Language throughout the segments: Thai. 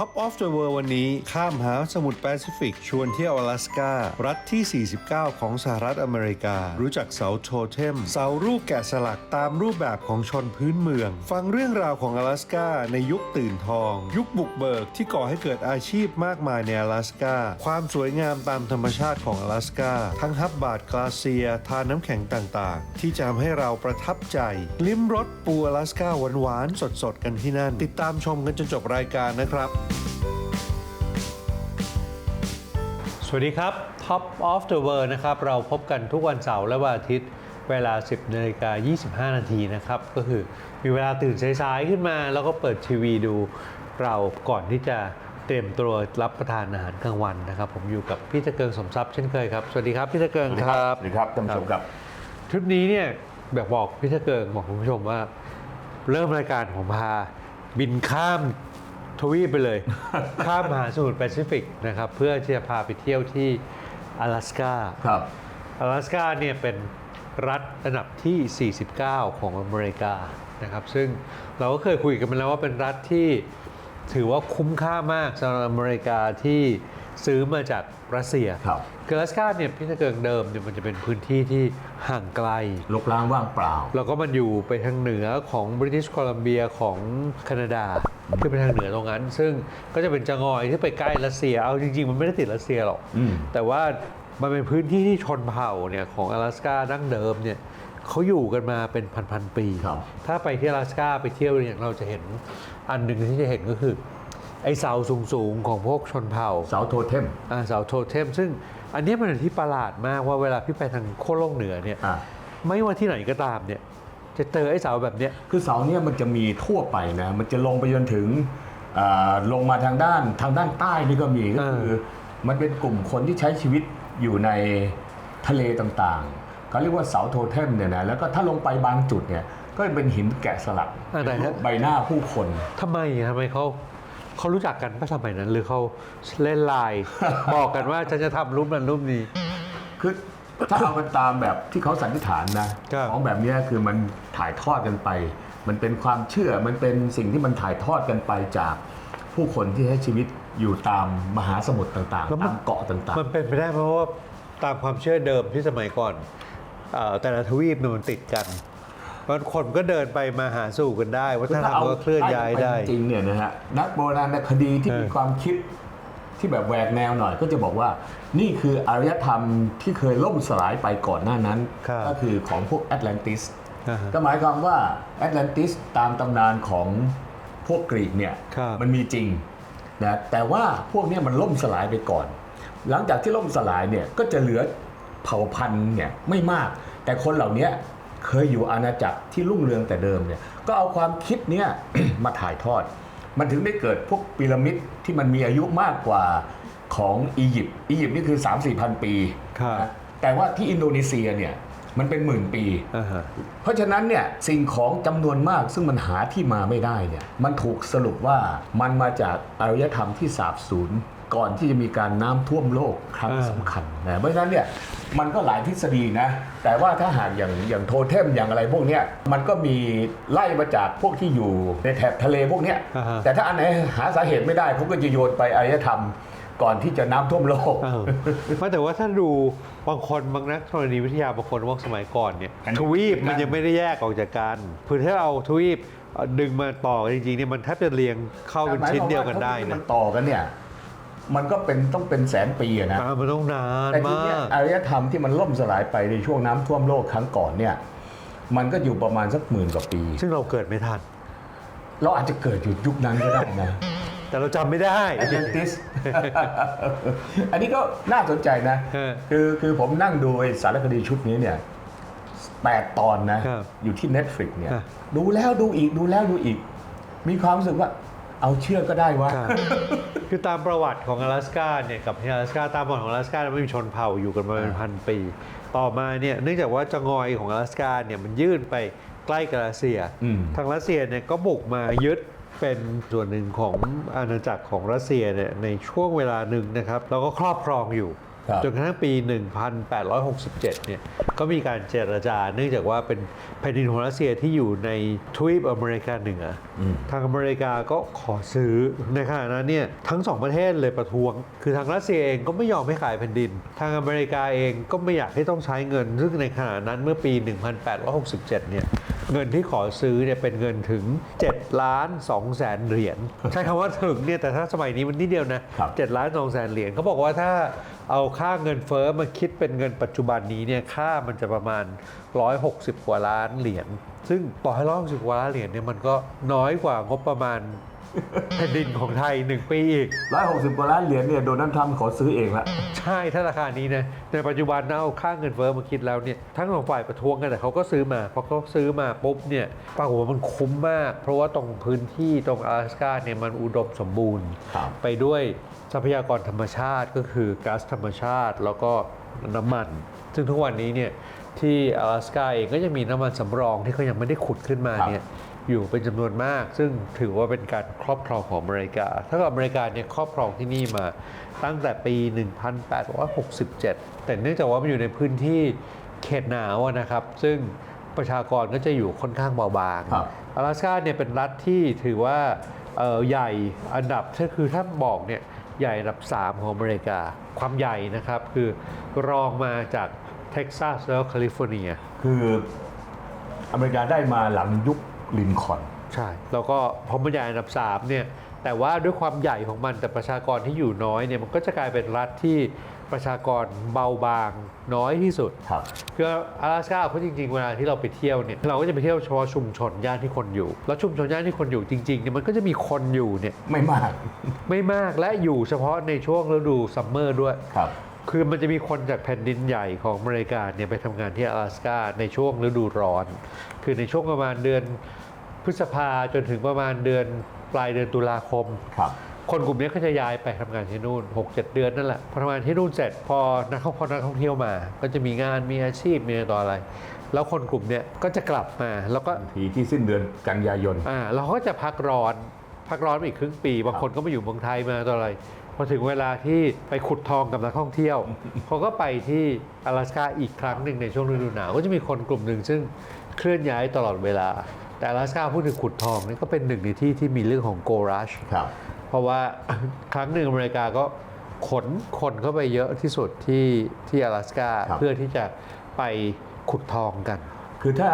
Pop of the World วันนี้ ข้ามหาสมุทรแปซิฟิก ชวนเที่ยวอลาสก้า รัฐที่ 49 ของสหรัฐอเมริกา รู้จักเสาโทเทม เสารูปแกะสลักตามรูปแบบของชนพื้นเมือง ฟังเรื่องราวของอลาสก้าในยุคตื่นทอง ยุคบุกเบิกที่ก่อให้เกิดอาชีพมากมายในอลาสก้า ความสวยงามตามธรรมชาติของอลาสก้า ทั้งฮับบาดกลาเซีย ทานน้ำแข็งต่างๆ ที่จะทำให้เราประทับใจ ลิ้มรสปูอลาสก้าหวานๆสดๆกันที่นั่น ติดตามชมกันจนจบรายการนะครับ สวัสดีครับ Top of the World นะครับ เราพบกันทุกวันเสาร์และวันอาทิตย์ เวลา 10นาฬิกา25 นาทีนะครับ ก็คือมีเวลาตื่นสายๆขึ้นมา แล้วก็เปิดทีวีดูเราก่อนที่จะเตรียมตัวรับประทานอาหารกลางวันนะครับ ผมอยู่กับพี่ตะเกิงสมทรัพย์เช่นเคยครับ สวัสดีครับพี่ตะเกิงครับสวัสดีครับท่านผู้ชมครับชุดนี้เนี่ยแบบบอกพี่ตะเกิงบอกคุณผู้ชมว่า เริ่มรายการผมพาบินข้าม ทวีปไปเลย ข้ามมหาสมุทรแปซิฟิกนะครับ เพื่อที่จะพาไปเที่ยวที่阿拉สกา ครับ 阿拉สกาเนี่ยเป็นรัฐอันดับที่ 49 ของอเมริกานะครับ ซึ่งเราก็เคยคุยกันมาแล้วว่าเป็นรัฐที่ถือว่าคุ้มค่ามากสำหรับอเมริกาที่ ซื้อมาจากรัสเซีย ครับ คือ阿拉สกาเนี่ยพี่ตะเกิงเดิมเนี่ยมันจะเป็นพื้นที่ที่ห่างไกล ลกล้างว่างเปล่า แล้วก็มันอยู่ไปทางเหนือของบริ t ิชโคลัมเบียของแคนาดาขึ้นไปทางเหนือตรงนั้น ซึ่งก็จะเป็นจังงอยที่ไปใกล้รัสเซีย เอาจริง ๆ มันไม่ได้ติดรัสเซียหรอก อืม แต่ว่ามันเป็นพื้นที่ที่ชนเผ่าเนี่ยของ阿拉สกาดั้งเดิมเนี่ยเขาอยู่กันมาเป็นพันๆปี ครับ ถ้าไปที่阿拉สกาไปเที่ยวเนี่ยเราจะเห็นอันหนึ่งที่จะเห็นก็คือ ไอเสาสูงๆของพวกชนเผ่าเสาโทเทมอ่าเสาโทเทม ซึ่งอันเนี้ยมันเป็นที่ประหลาดมากว่าเวลาพี่ไปทางโคโลกเหนือเนี่ยอ่าไม่ว่าที่ไหนก็ตามเนี่ยจะเจอไอ้เสาแบบเนี้ย คือเสาเนี่ยมันจะมีทั่วไปนะมันจะลงไปจนถึงอ่าลงมาทางด้านทางด้านใต้นี่ก็มีก็คือ มันเป็นกลุ่มคนที่ใช้ชีวิตอยู่ในทะเลต่างๆเขาเรียกว่าเสาโทเทมเนี่ยนะแล้วก็ถ้าลงไปบางจุดเนี่ยก็เป็นหินแกะสลักอะไรเป็นรูฮะปใบหน้าผู้คน ทำไมอะทำไมเขา เขารู้จักกันป่ะสมัยนั้น หรือเขาเล่นไลน์บอกกันว่าฉันจะทำรูปนั้นรูปนี้ คือถ้าเอากันตามแบบที่เขาสันนิษฐานนะครับ ของแบบเนี้ยคือมันถ่ายทอดกันไป มันเป็นความเชื่อมันเป็นสิ่งที่มันถ่ายทอดกันไปจากผู้คนที่ใช้ชีวิตอยู่ตามมหาสมุทรต่างแล้วๆมันตามเกาะต่างมันเป็นไปได้เพราะว่าตามความเชื่อเดิมที่สมัยก่อนเอ่อแต่ละทวีปเนี่ยมันติดกัน เพราะคนก็เดินไปมาหาสู่กันได้วัๆฒนธรรมก็เคลื่อนย้ายได้จริงๆเนี่ยนะฮะนักโบราณคดีที่เออมีความคิดที่แบบแหวกแนวหน่อยก็จะบอกว่า นี่คืออารยธรรมที่เคยล่มสลายไปก่อนหน้านั้นครับก็คือของพวกแอตแลนติสอ่าฮะก็หมายความว่าแอตแลนติสตามตำนานของพวกกรีกเนี่ยครับมันมีจริงนะแต่ว่าพวกเนี้มันล่มสลายไปก่อน หลังจากที่ล่มสลายเนี่ยก็จะเหลือเผ่าพันธุ์เนี่ยไม่มาก แต่คนเหล่านี้ เคยอยู่อาณาจักรที่รุ่งเรืองแต่เดิมเนี่ยก็เอาความคิดเนี่ยมาถ่ายทอด มันถึงได้เกิดพวกพีระมิดที่มันมีอายุมากกว่าของอียิปต์อียิปต์นี่คือ 3 4พันปี ครับนะแต่ว่าที่อินโดนีเซียเนี่ยมันเป็นหมื่นปี อ่าฮะ เพราะฉะนั้นเนี่ยสิ่งของจำนวนมากซึ่งมันหาที่มาไม่ได้เนี่ยมันถูกสรุปว่ามันมาจากอารยธรรมที่สาบสูญ ก่อนที่จะมีการน้ำท่วมโลกครั้งอ่าสำคัญนะเพราะฉะนั้นเนี่ยมันก็หลายทฤษฎีนะ แต่ว่าถ้าหากอย่างอย่างโทเทมอย่างอะไรพวกเนี้ยมันก็มีไล่มาจากพวกที่อยู่ในแถบทะเลพวกเนี้ยอ่าฮะแต่ถ้าอันไหนหาสาเหตุไม่ได้เขาก็จะโยนไปอารยธรรมก่อนที่จะน้ำท่วมโลกเออไม่แต่ว่าถ้าดูบางคนบางนักธรณีวิทยาบางคนว่าสมัยก่อนเนี่ยอันนี้ทวีปมันยังไม่ได้แยกออกจากกันคือถ้าเอาทวีปเอ่อดึงมาต่อกันจริงๆเนี่ยมันแทบจะเรียงเข้าเป็นชิ้นเดียวกันได้แต่หมายความว่าถ้ามันะต่อกันเนี่ย มันก็เป็นต้องเป็นแสนปีอะนะอ่ามันต้องนานแต่ทีมาเนี้ยก อารยธรรมที่มันล่มสลายไปในช่วงน้ำท่วมโลกครั้งก่อนเนี่ยมันก็อยู่ประมาณสักหมื่นกว่าปี ซึ่งเราเกิดไม่ทัน เราอาจจะเกิดอยู่ยุคนั้นก็ได้นะ แต่เราจำไม่ได้แอตแลนติส อันนี้ก็น่าสนใจนะ เออคือคือผมนั่งดูไอ้สารคดีชุดนี้เนี่ยแปดตอนนะ ครับอยู่ที่ Netflix เนี่ยอะดูแล้วดูอีกดูแล้วดูอีก มีความรู้สึกว่า เอาเชื่อก็ได้วะ ครับคือตามประวัติของ阿拉สกาเนี่ยกับที่阿拉สกาตามประวัติของ阿拉สกาไม่มีชนเผ่าอยู่กันมาเป็นพันปี ต่อมาเนี่ยเนื่องจากว่าจะงอยของ阿拉สกาเนี่ยมันยื่นไปใกล้กับรัสเซีย อืม ทางรัสเซียเนี่ยก็บุกมายึดเป็นส่วนหนึ่งของอาณาจักรของรัสเซียเนี่ยในช่วงเวลาหนึ่งนะครับแล้วก็ครอบครองอยู่ ครับ จนกระทั่งปี 1867 เนี่ยก็มีการเจรจา เนื่องจากว่าเป็นแผ่นดินของรัสเซียที่อยู่ในทวีปอเมริกาเหนืออทางอเมริกาก็ขอซื้อในขณะนั้นเนี่ยทั้งสองประเทศเลยประท้วง คือทางรัสเซียเองก็ไม่ยอมให้ขายแผ่นดิน ทางอเมริกาเองก็ไม่อยากให้ต้องใช้เงิน ซึ่งในขณะนั้นเมื่อปี 1867 เนี่ยเงินที่ขอซื้อเนี่ยเป็นเงินถึง7ล้าน2แสนเหรียญใช้คำว่าถึงเนี่ยแต่ถ้าสมัยนี้มันนิดเดียวนะครับ7ล้าน2แสนเหรียญเขาบอกว่าถ้า เอาค่าเงินเฟ้อมาคิดเป็นเงินปัจจุบันนี้เนี่ยค่ามันจะประมาณ 160 กว่าล้านเหรียญซึ่งต่อให้160กว่าล้านเหรียญเนี่ยมันก็น้อยกว่างบประมาณ แผ่นดินของไทย 1 ปีอีก ร้อยหกสิบกว่าล้านเหรียญเนี่ยโดนัลด์ทรัมป์ขอซื้อเองละ ใช่ถ้าราคานี้นะในปัจจุบันนะเอาค่าเงินเฟ้อมาคิดแล้วเนี่ยทั้งสองฝ่ายประท้วงกันแต่เขาก็ซื้อมาพอเขาซื้อมาปุ๊บเนี่ยปรากฏว่ามันคุ้มมาก เพราะว่าตรงพื้นที่ตรง阿拉斯กาเนี่ยมันอุดมสมบูรณ์ ครับ ไปด้วยทรัพยากรธรรมชาติก็คือก๊าซธรรมชาติ แล้วก็น้ำมัน ซึ่งทุกวันนี้เนี่ยที่阿拉斯กาเองก็ยังมีน้ำมันสำรองที่เขายังไม่ได้ขุดขึ้นมาเนี่ย อยู่เป็นจำนวนมาก ซึ่งถือว่าเป็นการครอบครองของอเมริกา ถ้ากับอเมริกาเนี่ยครอบครองที่นี่มาตั้งแต่ปี 1867 แต่เนื่องจากว่ามันอยู่ในพื้นที่เขตหนาวนะครับ ซึ่งประชากรก็จะอยู่ค่อนข้างเบาบาง阿拉สกาเนี่ยเป็นรัฐที่ถือว่าใหญ่อันดับก็คือถ้าบอกเนี่ยใหญ่อันดับ 3 ของอเมริกา ความใหญ่นะครับคือรองมาจากเท็กซัสแล้วแคลิฟอร์เนีย คืออเมริกาได้มาหลังยุค ลินคอล์น ใช่ แล้วก็พอมันใหญ่อันดับ3เนี่ย แต่ว่าด้วยความใหญ่ของมันแต่ประชากรที่อยู่น้อยเนี่ย มันก็จะกลายเป็นรัฐที่ประชากรเบาบางน้อยที่สุด ครับ คือ阿拉斯加เขาจริงๆ เวลาที่เราไปเที่ยวเนี่ย เราก็จะไปเที่ยวเฉพาะชุมชนย่านที่คนอยู่ แล้วชุมชนย่านที่คนอยู่จริงๆเนี่ยมันก็จะมีคนอยู่เนี่ย ไม่มาก ไม่มากและอยู่เฉพาะในช่วงฤดูซัมเมอร์ด้วย ครับ คือมันจะมีคนจากแผ่นดินใหญ่ของอเมริกาเนี่ยไปทำงานที่阿拉斯กาในช่วงฤดูร้อน คือในช่วงประมาณเดือนพฤษภาจนถึงประมาณเดือนปลายเดือนตุลาคม ครับ คนกลุ่มนี้ก็จะย้ายไปทำงานที่นู่น 6-7 เดือนนั่นแหละพอทำงานที่นู่นเสร็จพอนักท่องพอนักท่องเที่ยวมา ก็จะมีงานมีอาชีพมีอะไรต่ออะไร แล้วคนกลุ่มเนี้ยก็จะกลับมาแล้วก็ ทีที่สิ้นเดือนกันยายน อ่าเราก็จะพักร้อน พักร้อนไปอีกครึ่งปี บางคนก็มาอยู่เมืองไทยมาต่ออะไร พอถึงเวลาที่ไปขุดทองกับนักท่องเที่ยว เขาก็ไปที่阿拉斯กาอีกครั้งหนึ่งในช่วงฤดูหนาวก็จะมีคนกลุ่มหนึ่งซึ่งเคลื่อนย้ายตลอดเวลา แต่阿拉斯กาพูดถึงขุดทองนี่ก็เป็นหนึ่งในที่ที่มีเรื่องของโกรัช ครับ เพราะว่า ครั้งหนึ่งอเมริกาก็ขนคนเข้าไปเยอะที่สุดที่ที่阿拉斯กา ครับ เพื่อที่จะไปขุดทองกัน คือถ้า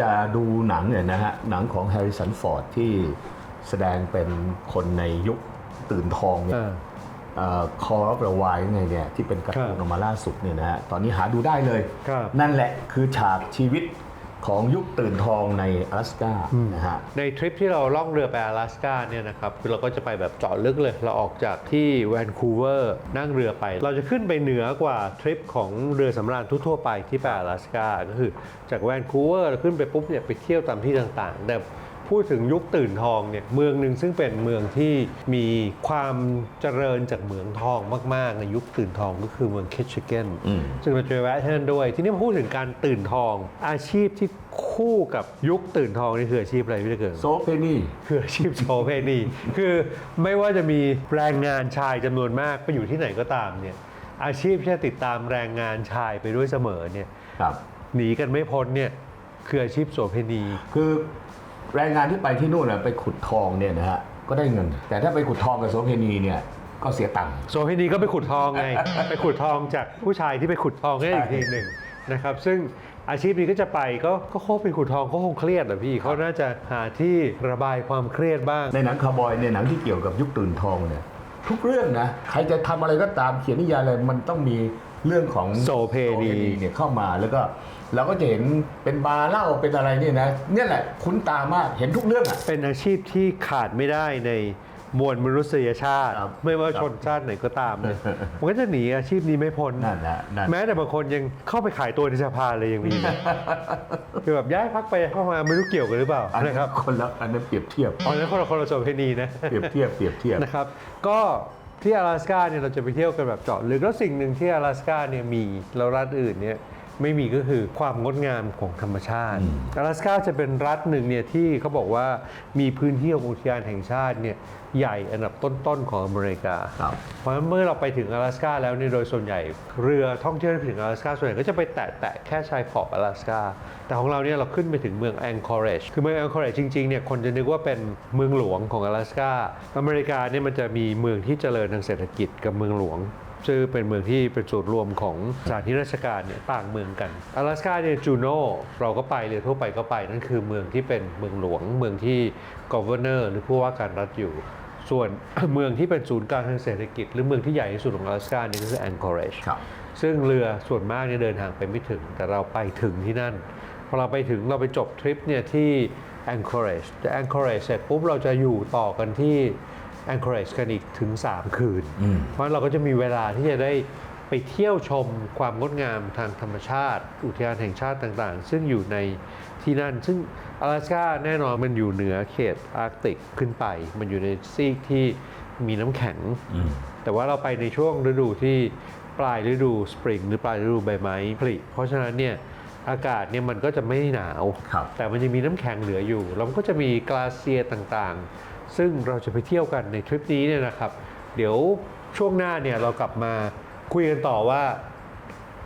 จะดูหนังเนี่ยนะฮะ หนังของแฮร์ริสันฟอร์ดที่แสดงเป็นคนในยุคตื่นทองเนี่ย อ่า คอร์ประวายไงเนี่ยที่เป็นการ์ตูน ครับ ออกมาล่าสุดเนี่ยนะฮะ ตอนนี้หาดูได้เลย ครับ นั่นแหละคือฉากชีวิตของยุคตื่นทองใน阿拉斯กานะฮะ ในทริปที่เราล่องเรือไป阿拉斯กาเนี่ยนะครับคือเราก็จะไปแบบเจาะลึกเลย เราออกจากที่แวนคูเวอร์นั่งเรือไป เราจะขึ้นไปเหนือกว่าทริปของเรือสำราญทั่วๆไปที่ไป阿拉斯กาก็คือจากแวนคูเวอร์เราขึ้นไปปุ๊บเนี่ยไปเที่ยวตามที่ต่างๆ แต่ พูดถึงยุคตื่นทองเนี่ยเมืองหนึ่งซึ่งเป็นเมืองที่มีความเจริญจากเหมืองทองมาก ๆ ในยุคตื่นทองก็คือเมืองเคชเกนอืมซึ่งเราจะไปแวะที่นั่นด้วย ที่นี่มาพูดถึงการตื่นทอง อาชีพที่คู่กับยุคตื่นทองนี่คืออาชีพอะไรพี่เกิดโซเพนี่คืออาชีพโชว์เพนีคือไม่ว่าจะมีแรงงานชายจำนวนมากไปอยู่ที่ไหนก็ตามเนี่ยอาชีพที่จะติดตามแรงงานชายไปด้วยเสมอเนี่ยครับหนีกันไม่พ้นเนี่ยคืออาชีพโสเพณี คือ แรงงานที่ไปที่นู่นน่ะไปขุดทองเนี่ยนะฮะก็ได้เงิน แต่ถ้าไปขุดทองกับโซเพนีเนี่ยก็เสียตังค์ โสเพณีก็ไปขุดทองไง ไปขุดทองจากผู้ชายที่ไปขุดทองให้อีกทีหนึ่งนะครับ ซึ่งอาชีพนี้ก็จะไปก็ก็คงไปขุดทองเขาคงเครียดแหละพี่เขาน่าจะหาที่ระบายความเครียดบ้าง ในหนังคาวบอยในหนังที่เกี่ยวกับยุคตื่นทองเนี่ยทุกเรื่องนะใครจะทำอะไรก็ตามเขียนนิยายอะไรมันต้องมีเรื่องของโสเพณี เนี่ยเข้ามาแล้วก็ เราก็จะเห็นเป็นบาร์เหล้าเป็นอะไรเนี่ยนะเนี่ยแหละคุ้นตามากเห็นทุกเรื่องอ่ะ เป็นอาชีพที่ขาดไม่ได้ในมวลมนุษยชาติ ครับ ไม่ว่า ครับ ชนชาติไหนก็ตามเนี่ย มันก็จะหนีอาชีพนี้ไม่พ้น นั่นนะนั่น แม้แต่บางคนยังเข้าไปขายตัวในสภาเลยยังมี นะ คือแบบย้ายพักไปเข้ามาไม่รู้เกี่ยวกันหรือเปล่า อันนั้ นะ น ครับ คนละอันนั้นเปรียบเทียบ อ๋อนั้นคนละคนละโสเพณีนะ เปรียบเทียบเปรียบเทียบ นะครับ ก็ที่阿拉斯กาเนี่ยเราจะไปเที่ยวกันแบบเจาะลึกแล้วสิ่งหนึ่งที่阿拉斯กาเนี่ยมีแล้วรัฐอื่นเนี่ย ไม่มีก็คือความงดงามของธรรมชาติอลาสก้าจะเป็นรัฐหนึ่งเนี่ยที่เขาบอกว่ามีพื้นที่ของอุทยานแห่งชาติเนี่ยใหญ่อันดับต้นๆของอเมริกา เพราะฉะนั้นเมื่อเราไปถึงอลาสก้าแล้วเนี่ยโดยส่วนใหญ่ เรือท่องเที่ยวที่ถึงอลาสก้าส่วนใหญ่ก็จะไปแตะแตะแค่ชายขอบอลาสก้าแต่ของเราเนี่ยเราขึ้นไปถึงเมืองแองคอร์เรจคือเมืองแองคอร์เรจจริงๆเนี่ยคนจะนึกว่าเป็นเมืองหลวงของอลาสก้าอเมริกาเนี่ยมันจะมีเมืองที่เจริญทางเศรษฐกิจกับเมืองหลวง ซึ่งเป็นเมืองที่เป็นจุดรวมของสถานที่ราชการเนี่ยต่างเมืองกัน阿拉斯ก้าเนี่ยจูโน่เราก็ไปเรือทั่วไปก็ไปนั่นคือเมืองที่เป็นเมืองหลวง เมืองที่ governor หรือผู้ว่าการรัฐอยู่ ส่วน เมืองที่เป็นศูนย์กลางทางเศรษฐกิจ หรือเมืองที่ใหญ่ที่สุดของ阿拉斯ก้านี่ก็คือ Anchorage ครับ ซึ่งเรือส่วนมากเนี่ยเดินทางไปไม่ถึง แต่เราไปถึงที่นั่น พอเราไปถึงเราไปจบทริปเนี่ยที่ Anchorage แต่ Anchorage เสร็จปุ๊บเราจะอยู่ต่อกันที่ Anchorage กันอีกถึง 3 คืน อืม เพราะเราก็จะมีเวลาที่จะได้ไปเที่ยวชมความงดงามทางธรรมชาติ อุทยานแห่งชาติต่างๆ ซึ่งอยู่ในที่นั่น ซึ่ง阿拉斯ก้าแน่นอนมันอยู่เหนือเขตอาร์กติกขึ้นไป มันอยู่ในซีกที่มีน้ำแข็ง อืม แต่ว่าเราไปในช่วงฤดูที่ปลายฤดูสปริงหรือปลายฤดูใบไม้ผลิเพราะฉะนั้นเนี่ยอากาศเนี่ยมันก็จะไม่หนาว ครับ แต่มันยังมีน้ำแข็งเหลืออยู่ แล้วมันก็จะมีกลาเซียร์ต่างๆ ซึ่งเราจะไปเที่ยวกันในทริปนี้เนี่ยนะครับ เดี๋ยวช่วงหน้าเนี่ยเรากลับมาคุยกันต่อว่า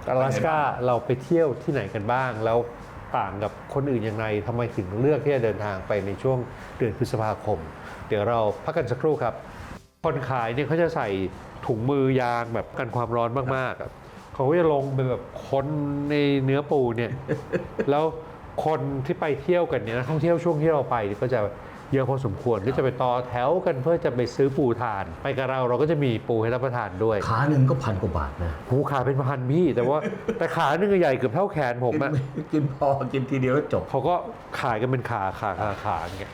阿ลาสกาเราไปเที่ยวที่ไหนกันบ้าง แล้วต่างกับคนอื่นยังไงทำไมถึงเลือกที่จะเดินทางไปในช่วงเดือนพฤษภาคม เดี๋ยวเราพักกันสักครู่ครับ คนขายเนี่ยเขาจะใส่ถุงมือยางแบบกันความร้อนมากๆครับเขาก็จะลงไปแบบคนในเนื้อปูเนี่ย แล้วคนที่ไปเที่ยวกันเนี่ยนัท่องเที่ยวช่วงที่เราไปก็จะ เยอะพอสมควรก็จะไปต่อแถวกันเพื่อจะไปซื้อปูทาน ไปกับเราเราก็จะมีปูให้รับประทานด้วยขาหนึ่งก็พันกว่าบาทนะหูขาเป็นพันพี่แต่ว่าแต่ขาหนึงใหญ่เกือบเท่าแขนผมอะกินพอกินทีเดียวแล้วจบเขาก็ขายกันเป็นขาขาขาขาอย่างเงี้ย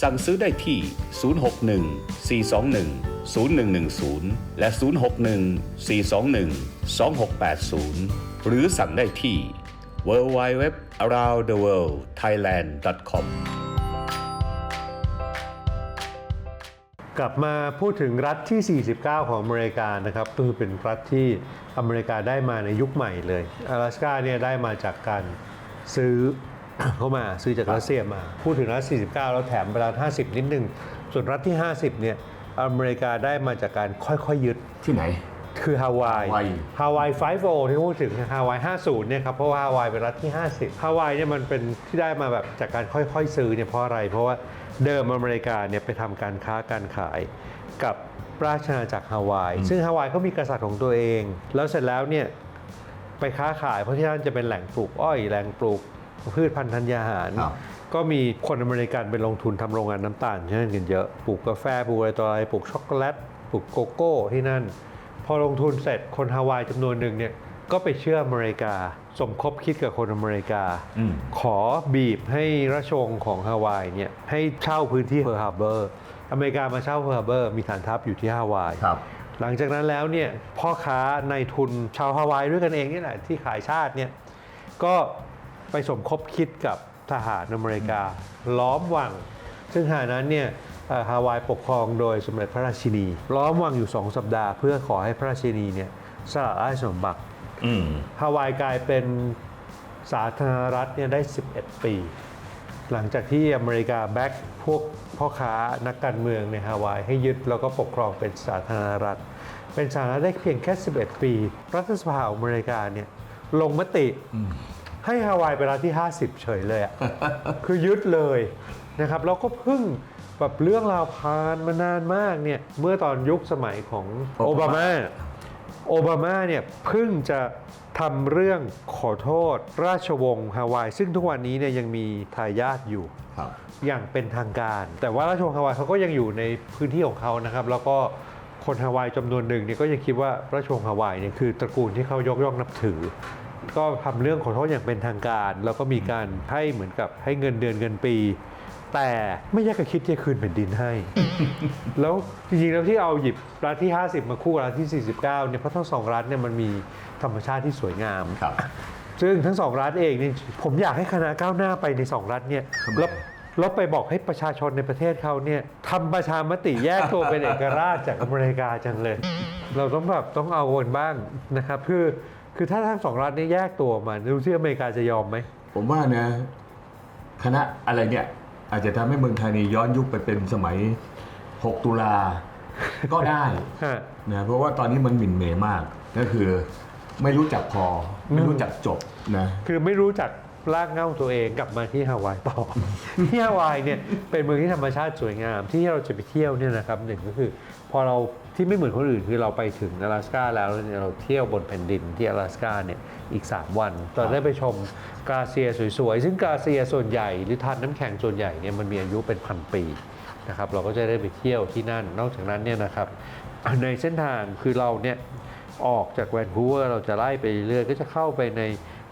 สั่งซื้อได้ที่ 061-421-0110 และ 061-421-2680 หรือสั่งได้ที่ www.aroundtheworldthailand.com กลับมาพูดถึงรัฐที่ 49 ของอเมริกานะครับคือเป็นรัฐที่อเมริกาได้มาในยุคใหม่เลยอลาสก้าเนี่ยได้มาจากการซื้อ เข้ามาซื้อจากรัสเซียมา พูดถึงรัฐ49 แล้วแถมไปรัฐ50 นิดนึง ส่วนรัฐที่ 50 เนี่ยอเมริกาได้มาจากการค่อยๆยึดที่ไหน คือฮาวายฮาวายฮาวาย5โที่พูดถึงฮาวาย50เนี่ยครับเพราะว่าฮาวายเป็นรัฐที่ 50ฮาวายเนี่ยมันเป็นที่ได้มาแบบจากการค่อยๆซื้อเนี่ยเพราะอะไร เพราะว่าเดิมอเมริกาเนี่ยไปทำการค้าการขายกับราชอาณาจักรฮาวาย ซึ่งฮาวายเขามีกษัตริย์ของตัวเอง แล้วเสร็จแล้วเนี่ยไปค้าขายเพราะที่นั่นจะเป็นแหล่งปลูกอ้อยแหล่งปลูก พืชพันธุ์ธัญญาหาร ครับก็มีคนอเมริกันไปลงทุนทำโรงงานน้ำตาลที่นั่นกันเยอะ ปลูกกาแฟ ปลูกอะไรต่ออะไร ปลูกช็อกโกแลต ปลูกโกโก้ที่นั่น พอลงทุนเสร็จคนฮาวายจำนวนหนึ่งเนี่ยก็ไปเชื่ออเมริกา สมคบคิดกับคนอเมริกา อืม ขอบีบให้ราชวงศ์ของฮาวายเนี่ยให้เช่าพื้นที่เพิร์ลฮาร์เบอร์ อเมริกามาเช่าเพิร์ลฮาร์เบอร์มีฐานทัพอยู่ที่ฮาวาย ครับ หลังจากนั้นแล้วเนี่ยพ่อค้าในทุนชาวฮาวายด้วยกันเองนี่แหละที่ขายชาติเนี่ยก็ ไปสมคบคิดกับทหารอเมริกา ล้อมวัง ซึ่งขณะนั้นเนี่ยเอ่อฮาวายปกครองโดยสมเด็จพระราชินี ล้อมวังอยู่ 2 สัปดาห์เพื่อขอให้พระราชินีเนี่ยสละราชสมบัติอืมฮาวายกลายเป็นสาธารณรัฐเนี่ยได้ 11 ปี หลังจากที่อเมริกาแบ็กพวกพ่อค้านักการเมืองในฮาวายให้ยึดแล้วก็ปกครองเป็นสาธารณรัฐ เป็นสาธารณรัฐได้เพียงแค่ 11 ปี รัฐสภาของอเมริกาเนี่ยลงมติ ให้ฮาวายไปรัฐที่ 50 เฉยเลยอะคือยึดเลยนะครับแล้วก็เพิ่งแบบเรื่องราวผ่านมานานมากเนี่ยเมื่อตอนยุคสมัยของโอบามาโอบามาเนี่ยเพิ่งจะทำเรื่องขอโทษราชวงศ์ฮาวาย ซึ่งทุกวันนี้เนี่ยยังมีทายาทอยู่ครับอย่างเป็นทางการ แต่ว่าราชวงศ์ฮาวายเขาก็ยังอยู่ในพื้นที่ของเขานะครับ แล้วก็คนฮาวายจำนวนหนึ่งเนี่ยก็ยังคิดว่าราชวงศ์ฮาวายเนี่ยคือตระกูลที่เขายกย่องนับถือ ก็ทำเรื่องขอโทษอย่างเป็นทางการ แล้วก็มีการให้เหมือนกับให้เงินเดือนเงินปี แต่ไม่อยากจะคิดที่จะคืนแผ่นดินให้ แล้วจริงๆแล้วที่เอาหยิบรัฐที่ 50 มาคู่กับรัฐที่ 49เนี่ยเพราะทั้งสองรัฐเนี่ยมันมีธรรมชาติที่สวยงามครับซึ่งทั้งสองรัฐเองนี่ผมอยากให้คณะก้าวหน้าไปในสองรัฐเนี่ยทำไมแล้วแล้วไปบอกให้ประชาชนในประเทศเขาเนี่ยทำประชามติแยกตัวเป็นเอกราชจากอเมริกาจังเลย เราต้องแบบต้องเอากันบ้างนะครับคือ คือถ้าทั้งสองรัฐนี้แยกตัวออกมาดูที่อเมริกาจะยอมไหม ผมว่านะ คณะอะไรเนี่ย อาจจะทำให้เมืองไทยนี่ย้อนยุคไปเป็นสมัย 6 ตุลา ก็ได้ฮะ นะเพราะว่าตอนนี้มันหมิ่นเหมมาก ก็คือไม่รู้จักพอ ไม่รู้จักจบนะ คือไม่รู้จักลากเหง่าตัวเองกลับมาที่ฮาวายต่อ ที่ฮาวายเนี่ยเป็นเมืองที่ธรรมชาติสวยงามที่เราจะไปเที่ยวเนี่ยนะครับหนึ่งก็คือ พอเรา ที่ไม่เหมือนคนอื่นคือเราไปถึง阿拉สกาแล้วเนี่ยเราเที่ยวบนแผ่นดินที่阿拉สกาเนี่ยอีก 3 วันเราได้ไปชมกาเซียสวยๆ ซึ่งกาเซียส่วนใหญ่หรือทานน้ำแข็งส่วนใหญ่เนี่ยมันมีอายุเป็นพันปีนะครับเราก็จะได้ไปเที่ยวที่นั่น นอกจากนั้นเนี่ยนะครับในเส้นทางคือเราเนี่ย ออกจากแวนคูเวอร์เราจะไล่ไปเรื่อยๆก็จะเข้าไปใน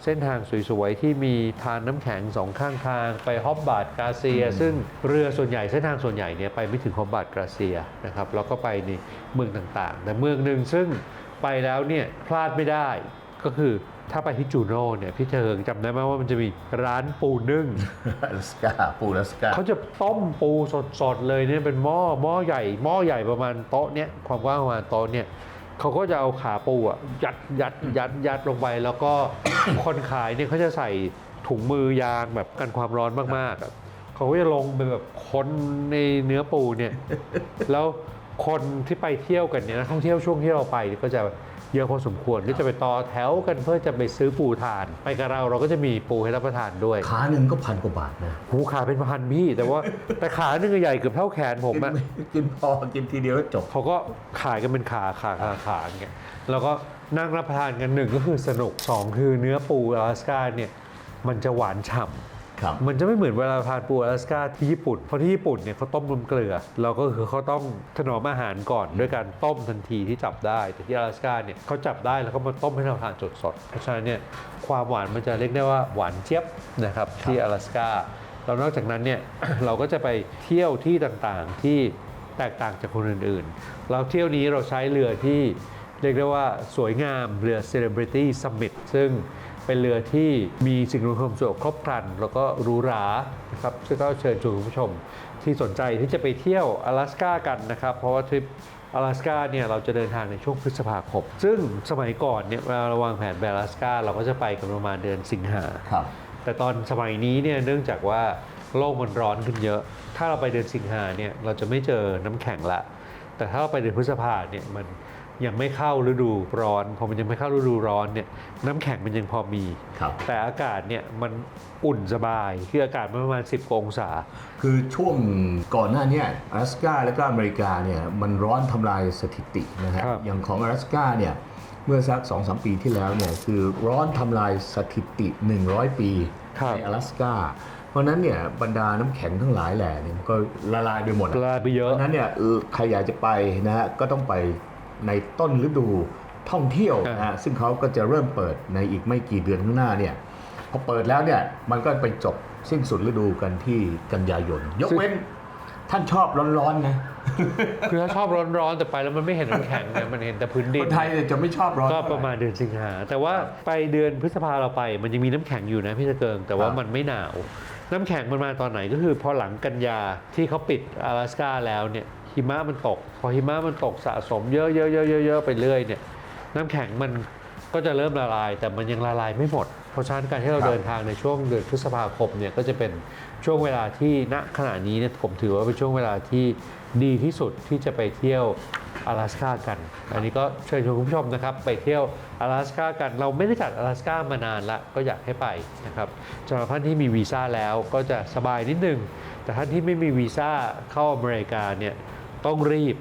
เส้นทางสวยๆ ที่มีทานน้ำแข็งสองข้างทางไปฮอบบาร์ดกาเซีย ซึ่งเรือส่วนใหญ่เส้นทางส่วนใหญ่เนี่ยไปไม่ถึงฮอบบาร์ดกาเซียนะครับแล้วก็ไปในเมืองต่างๆ แต่เมืองหนึ่งซึ่งไปแล้วเนี่ยพลาดไม่ได้ก็คือถ้าไปที่จูโน่เนี่ยพี่เจิงจำได้ไหมว่ามันจะมีร้านปูนึ่งอลาสกาปูอลาสกาเขาจะต้มปูสดๆเลยเนี่ยเป็นหม้อหม้อใหญ่หม้อใหญ่ประมาณโต๊ะเนี้ยความกว้างประมาณโต๊ะเนี่ย เขาก็จะเอาขาปูอะยัดยัดยัดยัดลงไปแล้วก็ คนขายเนี่ยเขาจะใส่ถุงมือยางแบบกันความร้อนมากๆอะเขาก็จะลงไปแบบคนในเนื้อปูเนี่ย แล้วคนที่ไปเที่ยวกันเนี่ยนักท่องเที่ยวช่วงที่เราไปก็จะ เยอะพอสมควรก็จะไปต่อแถวกันเพื่อจะไปซื้อปูทาน ไปกับเราเราก็จะมีปูให้รับประทานด้วยขาหนึ่งก็พันกว่าบาทนะหูขาเป็นพันพี่ แต่ว่าแต่ขาหนึ่งใหญ่เกือบเท่าแขนผมอะกินพอกินทีเดียวแล้วจบเขาก็ขายกันเป็นขาขาขาขาอย่างเงี้ยแล้วก็นั่งรับประทานกันหนึ่งก็คือสนุกสองคือเนื้อปูอลาสกาเนี่ยมันจะหวานฉ่ำครับ มันจะไม่เหมือนเวลาทานปูอลาสกาที่ญี่ปุ่น เพราะที่ญี่ปุ่นเนี่ยเขาต้มน้ำเกลือ เราก็คือเขาต้องถนอมอาหารก่อนด้วยการต้มทันทีที่จับได้ แต่ที่อลาสกาเนี่ยเขาจับได้แล้วก็มาต้มให้เราทานสดๆเพราะฉะนั้นเนี่ยความหวานมันจะเรียกได้ว่าหวานเจี๊ยบนะครับที่อลาสกาแล้วนอกจากนั้นเนี่ยเราก็จะไปเที่ยวที่ต่างๆที่แตกต่างจากคนอื่นๆ เราเที่ยวนี้เราใช้เรือที่เรียกได้ว่าสวยงามเรือ Celebrity Summit ซึ่ง เป็นเรือที่มีสิ่งอำนวยความสะดวกครบครัน แล้วก็หรูหรานะครับซึ่งก็เชิญชวนคุณผู้ชมที่สนใจที่จะไปเที่ยว阿拉สกากันนะครับ เพราะว่าทริป阿拉สกาเนี่ยเราจะเดินทางในช่วงพฤษภาคม ซึ่งสมัยก่อนเนี่ยเวลาเราวางแผนไป阿拉สกาเราก็จะไปกันประมาณเดือนสิงหา ครับ แต่ตอนสมัยนี้เนี่ยเนื่องจากว่าโลกมันร้อนขึ้นเยอะ ถ้าเราไปเดือนสิงหาเนี่ยเราจะไม่เจอน้ำแข็งละ แต่ถ้าเราไปเดือนพฤษภาเนี่ยมัน ยังไม่เข้าฤดูร้อนพอมันยังไม่เข้าฤดูร้อนเนี่ยน้ำแข็งมันยังพอมี ครับ แต่อากาศเนี่ยมันอุ่นสบายคืออากาศมันประมาณ 10กว่าองศา คือช่วงก่อนหน้าเนี้อลาสกาและก็อเมริกาเนี่ยมันร้อนทำลายสถิตินะฮะครับ อย่างของอลาสกาเนี่ยเมื่อสัก2อสปีที่แล้วเนี่ยคือร้อนทำลายสถิติ 100 ปี ครับ ในอลาสกาเพราะฉะนั้นเนี่ยบรรดาน้ำแข็งทั้งหลายแหล่เนี่ยมันก็ละลายไปหมดอะ ลาไปเยเพอะ ราะฉะนั้นเนี่ยเออใครอยากจะไปนะฮะก็ต้องไป ในต้นฤดูท่องเที่ยวนะฮะซึ่งเขาก็จะเริ่มเปิดในอีกไม่กี่เดือนข้างหน้าเนี่ยพอเปิดแล้วเนี่ยมันก็ไปจบสิ้นสุดฤดูกันที่กันยายน ยกเว้นท่านชอบร้อนๆนะคือถ้าชอบร้อนๆแต่ไปแล้วมันไม่เห็นน้ำแข็งเนี่ยมันเห็นแต่พื้นดิคนนไทยเนี่ยจะไม่ชอบร้อนก็ประมาณเดือนสิงหาแต่ว่าไปเดือนพฤษภาเราไป มันยังมีน้ำแข็งอยู่นะพี่ตะเกิง แต่ว่ามันไม่หนาว น้ำแข็งมันมาตอนไหนก็คือพอหลังกันยาที่เขาปิด阿拉สกาแล้วเนี่ย หิมะมันตก พอหิมะมันตกสะสมเยอะๆๆๆๆไปเรื่อยเนี่ยน้ำแข็งมันก็จะเริ่มละลาย แต่มันยังละลายไม่หมด เพราะฉะนั้นการที่เราเดินทางในช่วงเดือนพฤษภาคมเนี่ยก็จะเป็นช่วงเวลาที่ณขณะนี้เนี่ยผมถือว่าเป็นช่วงเวลาที่ดีที่สุดที่จะไปเที่ยว 阿拉斯加กัน อันนี้ก็เชิญชวนคุณผู้ชมนะครับ ไปเที่ยว阿拉斯加กัน เราไม่ได้จัด阿拉斯加ามานานละ ก็อยากให้ไปนะครับสำหรับท่านที่มีวีซ่าแล้วก็จะสบายนิดนึง แต่ท่านที่ไม่มีวีซ่าเข้าอเมริกาเนี่ย ต้องรีบ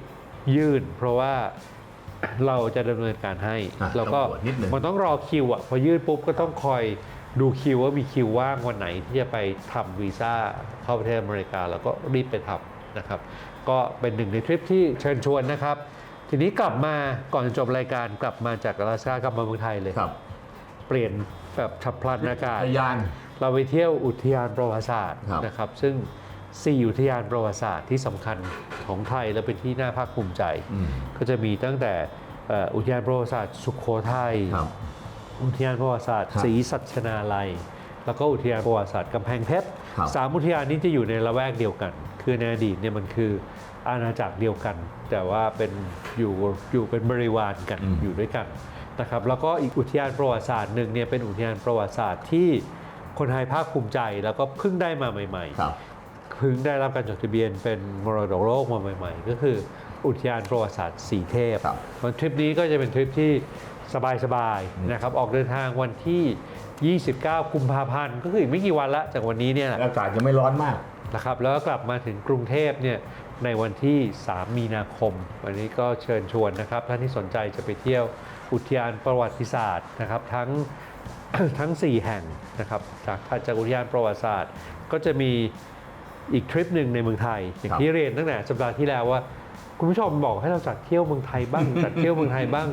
ยื่น เพราะว่าเราจะดำเนินการให้อะแล้วก็ต้องตรวจนิดนึงมันต้องรอคิวอะพอยื่นปุ๊บก็ต้องคอยดูคิวว่ามีคิวว่างวันไหนที่จะไปทำวีซ่าเข้าประเทศอเมริกา แล้วก็รีบไปทำนะครับ ก็เป็นหนึ่งในทริปที่เชิญชวนนะครับ ทีนี้กลับมาก่อนจะจบรายการกลับมาจากอลาสก้ากลับมาเมืองไทยเลยครับ เปลี่ยนแบบฉับพลันอากาศพยานเราไปเที่ยวอุทยานประวัติศาสตร์ครับนะครับ ซึ่ง 4อุทยานประวัติศาสตร์ที่สำคัญของไทยและเป็นที่น่าภาคภูมิใจอืมก็จะมีตั้งแต่เอ่ออุทยานประวัติศาสตร์ สุขโขทัยครับอุทยานประวัติศาสตร์ครับศรีสัชนาลัย แล้วก็อุทยานประวัติศาสตร์กำแพงเพชรครับสามอุทยานนี้จะอยู่ในละแวกเดียวกัน คือในอดีตเนี่ยมันคืออาณาจักรเดียวกัน แต่ว่าเป็นอยู่อยู่เป็นบริวารกันอืมอยู่ด้วยกันนะครับแล้วก็อีกอุทยานประวัติศาสตร์หนึ่งเนี่ยเป็นอุทยานประวัติศาสตร์ที่คนไทยภาคภูมิใจแล้วก็เพิ่งได้มาใหม่ๆครับ เพิ่งได้รับการจดทะเบียนเป็นมรดกโลกมาใหม่ ๆ ก็คืออุทยานประวัติศาสตร์สีเทพครับวันทริปนี้ก็จะเป็นทริปที่สบายๆนะครับออกเดินทางวันที่ 29 กุมภาพันธ์ ก็คืออีกไม่กี่วันละจากวันนี้เนี่ยแหละอากาศจะไม่ร้อนมากนะครับแล้วก็กลับมาถึงกรุงเทพเนี่ยในวันที่ 3 มีนาคม วันนี้ก็เชิญชวนนะครับท่านที่สนใจจะไปเที่ยวอุทยานประวัติศาสตร์นะครับทั้งทั้ง 4 แห่งนะครับจากถัดจากอุทยานประวัติศาสตร์ ก็จะมี อีกทริปหนึ่งในเมืองไทย อย่างครับที่เรียนตั้งแต่สัปดาห์ที่แล้วว่า คุณผู้ชมบอกให้เราจัดเที่ยวเมืองไทยบ้าง จัดเที่ยวเมืองไทยบ้าง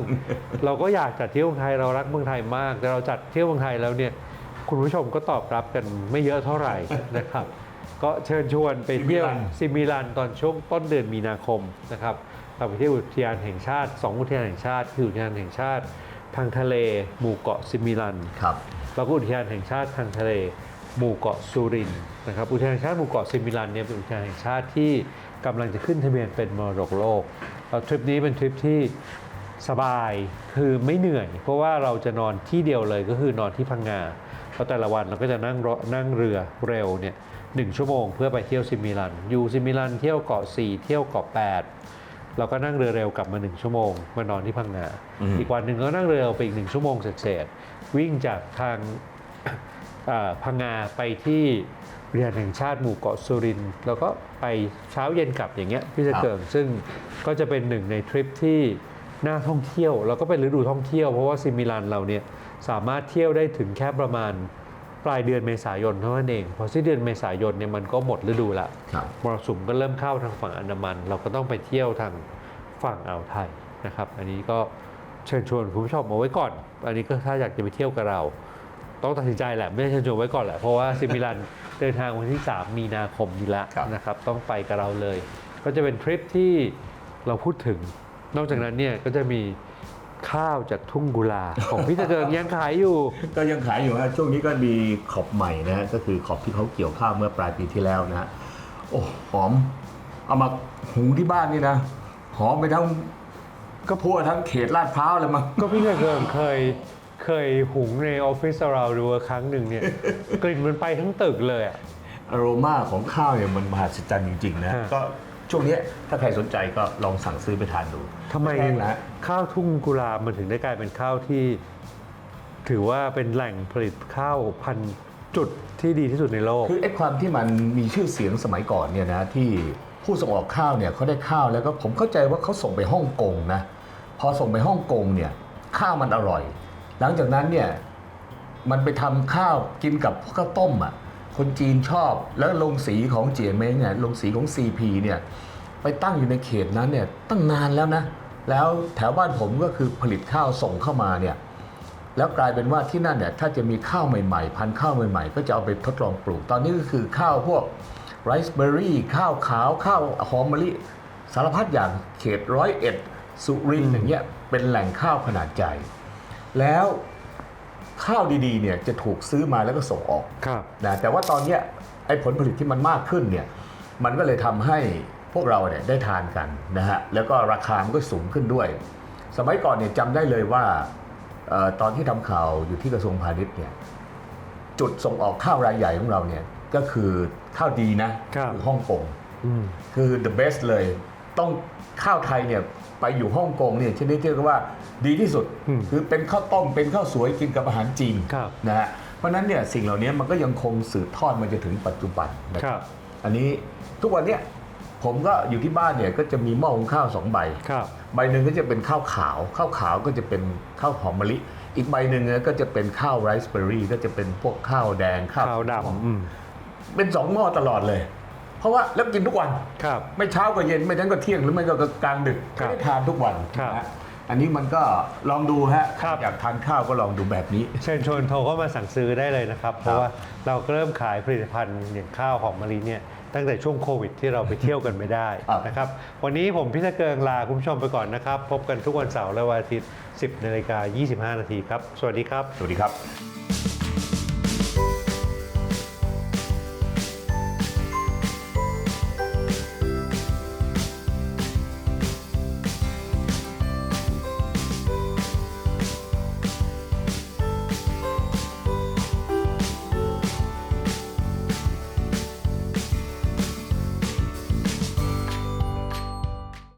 เราก็อยากจัดเที่ยวเมืองไทยเรารักเมืองไทยมาก แต่เราจัดเที่ยวเมืองไทยแล้วเนี่ยคุณผู้ชมก็ตอบรับกันไม่เยอะเท่าไหร่นะครับ ก็เชิญชวนไปเที่ยวซิมิลันซิมิลันตอนช่วงต้นเดือนมีนาคมนะครับเราไปเที่ยวอุทยานแห่งชาติสองอุทยานแห่งชาติคืออุทยานแห่งชาติ ทางทะเล หมู่เกาะซิมิลันครับแล้วก็อุทยานแห่งชาติทางทะเล หมู่เกาะสุรินทร์ นะครับอุทยานแห่งชาติหมู่เกาะซิมิลันเนี่ยเป็นอุทยานแห่งชาติที่กำลังจะขึ้นทะเบียนเป็นมรดกโลกแล้วทริปนี้เป็นทริปที่สบายคือไม่เหนื่อย เพราะว่าเราจะนอนที่เดียวเลยก็คือนอนที่พังงาเพราะแต่ละวันเราก็จะนั่งรถนั่งเรือเร็วเนี่ยหนึ่งชั่วโมงเพื่อไปเที่ยวซิมิลัน อยู่ซิมิลันเที่ยวเกาะ 4 เที่ยวเกาะ 8 เราก็นั่งเรือเร็วกลับมา 1 ชั่วโมง มานอนที่พังงาอืมอีกวันหนึ่งก็นั่งเรือเร็วไปอีกหนึ่งชั่วโมงเศษๆวิ่งจากทางเอ่อพังงาไปที่เรียนแห่งชาติหมู่เกาะสุรินทร์แล้วก็ไปเช้าเย็นกลับอย่างเงี้ยพี่จะครับเกิงซึ่งก็จะเป็นหนึ่งในทริปที่น่าท่องเที่ยว แล้วก็เป็นฤดูท่องเที่ยวเพราะว่าซิมิลันเราเนี่ยสามารถเที่ยวได้ถึงแค่ประมาณปลายเดือนเมษายนเท่านั้นเองพอสิ้นเดือนเมษายนเนี่ยมันก็หมดฤดูละครับมรสุมก็เริ่มเข้าทางฝั่งอันดามัน เราก็ต้องไปเที่ยวทางฝั่งอ่าวไทยนะครับ อันนี้ก็เชิญชวนคุณผู้ชมเอาไว้ก่อน อันนี้ก็ถ้าอยากจะไปเที่ยวกับเรา ต้องตัดสินใจแหละไม่ได้เชิญชวนไว้ก่อนแหละเพราะว่าซิมิลัน เดินทางวันที่ 3 มีนาคมนี้ละครับนะครับ ต้องไปกับเราเลย ก็จะเป็นทริปที่เราพูดถึง นอกจากนั้นเนี่ยก็จะมีข้าวจากทุ่งกุลา ของพี่ตะเกิงยังขายอยู่ ก็ยังขายอยู่ฮะช่วงนี้ก็มีขอบใหม่นะฮะก็คือขอบที่เขาเกี่ยวข้าวเมื่อปลายปีที่แล้วนะฮะโอ้หอม เอามาหุงที่บ้านนี่นะหอมไปทั้งก็พัวทั้งเขตลาดพร้าวเลยมั้งก็พี่ตะเกิงเคย เคยหุงในออฟฟิศเราดูครั้งหนึ่งเนี่ย กลิ่นมันไปทั้งตึกเลยอะอโรมาของข้าวเนี่ยมันมหัศจรรย์จริง ๆ นะฮะก็ช่วงเนี้ยถ้าใครสนใจก็ลองสั่งซื้อไปทานดูทำไมแพงนะข้าวทุ่งกุลามันถึงได้กลายเป็นข้าวที่ ถือว่าเป็นแหล่งผลิตข้าวพันธุ์จุดที่ดีที่สุดในโลก คือไอ้ความที่มันมีชื่อเสียงสมัยก่อนเนี่ยนะที่ผู้ส่งออกข้าวเนี่ยเขาได้ข้าวแล้วก็ผมเข้าใจว่าเขาส่งไปฮ่องกงนะพอส่งไปฮ่องกงเนี่ยข้าวมันอร่อย หลังจากนั้นเนี่ยมันไปทำข้าวกินกับข้าวต้มอะคนจีนชอบแล้วลงสีของเจียเม้งเนี่ยลงสีของ CP เนี่ยไปตั้งอยู่ในเขตนั้นเนี่ยตั้งนานแล้วนะ แล้วแถวบ้านผมก็คือผลิตข้าวส่งเข้ามาเนี่ยแล้วกลายเป็นว่าที่นั่นเนี่ยถ้าจะมีข้าวใหม่ๆ พันธุ์ข้าวใหม่ ๆ ก็จะเอาไปทดลองปลูก ตอนนี้ก็คือข้าวพวกไรซ์เบอร์รี่ข้าวขาว ข้าวหอมมะลิ สารพัดอย่างเขตร้อยเอ็ดสุรินทร์อย่างเงี้ยเป็นแหล่งข้าวขนาดใหญ่ แล้วข้าวดีๆเนี่ยจะถูกซื้อมาแล้วก็ส่งออกครับนะแต่ว่าตอนเนี้ยไอ้ผลผลิตที่มันมากขึ้นเนี่ยมันก็เลยทำให้พวกเราเนี่ยได้ทานกันนะฮะแล้วก็ราคามันก็สูงขึ้นด้วย สมัยก่อนเนี่ยจำได้เลยว่าเออตอนที่ทำข่าวอยู่ที่กระทรวงพาณิชย์เนี่ยจุดส่งออกข้าวรายใหญ่ของเราเนี่ยก็คือข้าวดีนะครับ อฮ่องกง อืม คือ the best เลยต้อง ข้าวไทยเนี่ยไปอยู่ฮ่องกงเนี่ยชนิดที่เรียกว่าดีที่สุด อืมคือเป็นข้าวต้มเป็นข้าวสวยกินกับอาหารจีนครับนะฮะเพราะฉะนั้นเนี่ยสิ่งเหล่านี้มันก็ยังคงสืบทอดมาจนถึงปัจจุบันนะคครัรับ บ อันนี้ทุกวันเนี้ยผมก็อยู่ที่บ้านเนี่ยก็จะมีหม้อหุงข้าวสองใบ ครับ ใบหนึ่งก็จะเป็นข้าวขาว ข้าวขาวก็จะเป็นข้าวหอมมะลิ อีกใบหนึ่งเนี่ยก็จะเป็นข้าวไรซ์เบอร์รี่ ก็จะเป็นพวกข้าวแดงข้าวขาวดำอืม เป็นสองหม้อตลอดเลย เพราะว่าแล้วกินทุกวัน ครับ ไม่เช้าก็เย็นไม่ทั้งก็เที่ยงหรือไม่ก็กลางดึกครับก็ได้ทานทุกวันครับนะฮะอันนี้มันก็ลองดูฮะครับ อยากทานข้าวก็ลองดูแบบนี้ เชิญชวนโทรเข้ามาสั่งซื้อได้เลยนะครับ เพราะว่าเราก็เริ่มขายผลิตภัณฑ์อย่างข้าวหอมมะลิเนี่ยตั้งแต่ช่วงโควิดที่เราไปเที่ยวกันไม่ได้ครับ นะครับวันนี้ผมพิทเกิงลาคุณผู้ชมไปก่อนนะครับ พบกันทุกวันเสาร์และวันอาทิตย์ 10นาฬิกา25 นาทีครับ สวัสดีครับ สวัสดีครับ